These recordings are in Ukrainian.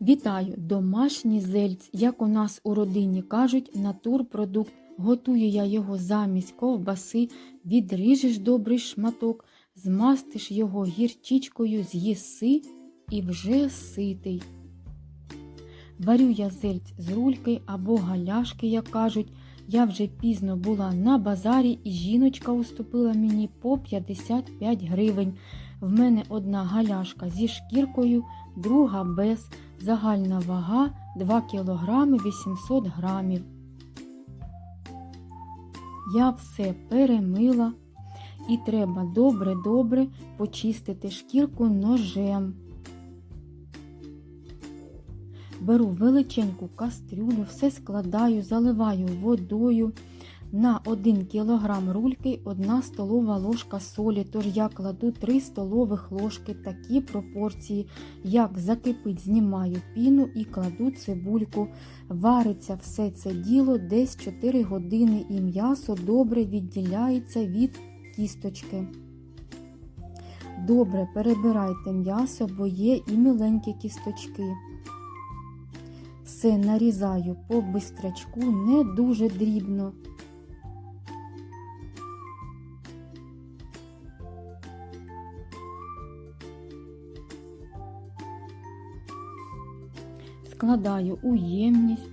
Вітаю! Домашній зельць, як у нас у родині кажуть, натурпродукт. Готую я його замість ковбаси, відріжеш добрий шматок, змастиш його гірчичкою, з'їси і вже ситий. Варю я зельць з рульки або галяшки, як кажуть. Я вже пізно була на базарі і жіночка уступила мені по 55 гривень. В мене одна галяшка зі шкіркою, друга без. Загальна вага 2 кг 800 грамів. Я все перемила і треба добре-добре почистити шкірку ножем. Беру величеньку кастрюлю, все складаю, заливаю водою. На 1 кг рульки 1 столова ложка солі, тож я кладу 3 столових ложки такі пропорції. Як закипить, знімаю піну і кладу цибульку. Вариться все це діло десь 4 години і м'ясо добре відділяється від кісточки. Добре перебирайте м'ясо, бо є і миленькі кісточки. Все нарізаю по бистрячку, не дуже дрібно. Складаю у ємність,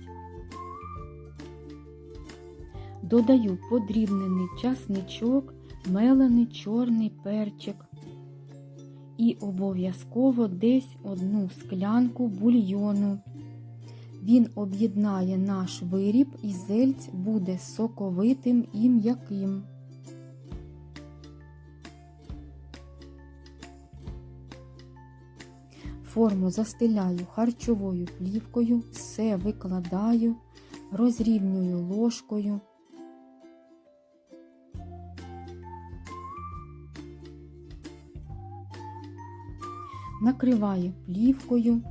додаю подрібнений часничок, мелений чорний перчик і обов'язково десь одну склянку бульйону. Він об'єднає наш виріб і зельць буде соковитим і м'яким. Форму застеляю харчовою плівкою, все викладаю, розрівнюю ложкою. Накриваю плівкою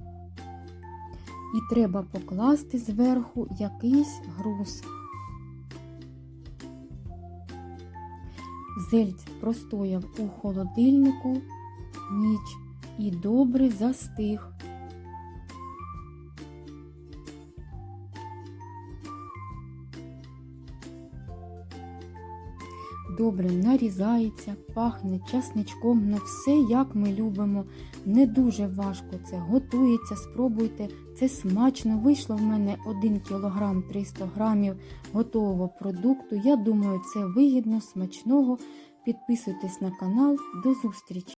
і треба покласти зверху якийсь груз. Зельць простояв у холодильнику ніч і добре застиг. Добре нарізається, пахне часничком, ну все як ми любимо. Не дуже важко це готується, спробуйте. Це смачно. Вийшло в мене 1 кг 300 г готового продукту. Я думаю, це вигідно, смачного. Підписуйтесь на канал. До зустрічі!